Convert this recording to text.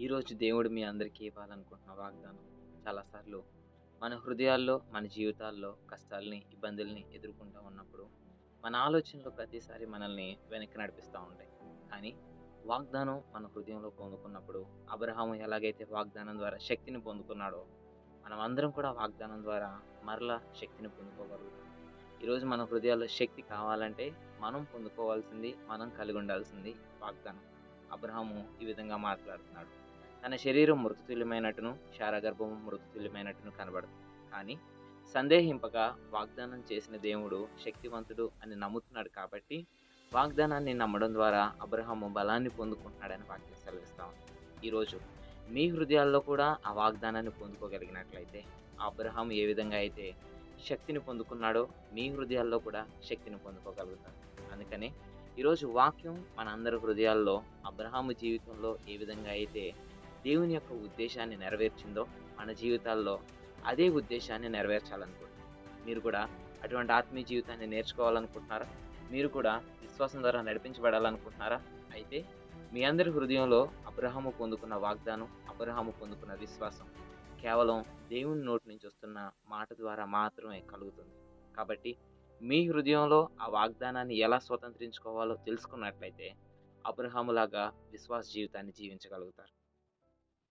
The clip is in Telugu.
ఈరోజు దేవుడు మీ అందరికీ ఇవ్వాలనుకుంటున్న వాగ్దానం చాలాసార్లు మన హృదయాల్లో మన జీవితాల్లో కష్టాలని ఇబ్బందుల్ని ఎదుర్కొంటూ ఉన్నప్పుడు మన ఆలోచనలు ప్రతిసారి మనల్ని వెనక్కి నడిపిస్తూ ఉంటాయి. కానీ వాగ్దానం మన హృదయంలో పొందుకున్నప్పుడు అబ్రహాము ఎలాగైతే వాగ్దానం ద్వారా శక్తిని పొందుకున్నాడో మనం అందరం కూడా వాగ్దానం ద్వారా మరలా శక్తిని పొందుకోగలుగుతాం. ఈరోజు మన హృదయాల్లో శక్తి కావాలంటే మనం పొందుకోవాల్సింది మనం కలిగి ఉండాల్సింది వాగ్దానం. అబ్రహాము ఈ విధంగా మాట్లాడుతున్నాడు. తన శరీరం మృతతుల్యమైనట్టును శారగర్భము మృతుతుల్యమైనట్టును కనబడుతుంది కానీ సందేహింపక వాగ్దానం చేసిన దేవుడు శక్తివంతుడు అని నమ్ముతున్నాడు కాబట్టి వాగ్దానాన్ని నమ్మడం ద్వారా అబ్రహాము బలాన్ని పొందుకుంటున్నాడని వాక్యం సెలవిస్తాం ఈరోజు మీ హృదయాల్లో కూడా ఆ వాగ్దానాన్ని పొందుకోగలిగినట్లయితే అబ్రహాం ఏ విధంగా అయితే శక్తిని పొందుకున్నాడో మీ హృదయాల్లో కూడా శక్తిని పొందుకోగలుగుతారు అందుకని ఈరోజు వాక్యం మన అందరి హృదయాల్లో అబ్రహాము జీవితంలో ఏ విధంగా అయితే దేవుని యొక్క ఉద్దేశాన్ని నెరవేర్చిందో మన జీవితాల్లో అదే ఉద్దేశాన్ని నెరవేర్చాలనుకుంటున్నాం. మీరు కూడా అటువంటి ఆత్మీయ జీవితాన్ని నేర్చుకోవాలనుకుంటున్నారా? మీరు కూడా విశ్వాసం ద్వారా నడిపించబడాలనుకుంటున్నారా? అయితే మీ అందరి హృదయంలో అబ్రహాము పొందుకున్న వాగ్దానం అబ్రహాము పొందుకున్న విశ్వాసం కేవలం దేవుని నోటి నుంచి వస్తున్న మాట ద్వారా మాత్రమే కలుగుతుంది. కాబట్టి మీ హృదయంలో ఆ వాగ్దానాన్ని ఎలా స్వతంత్రించుకోవాలో తెలుసుకున్నట్లయితే అబ్రహాములాగా విశ్వాస జీవితాన్ని జీవించగలుగుతారు.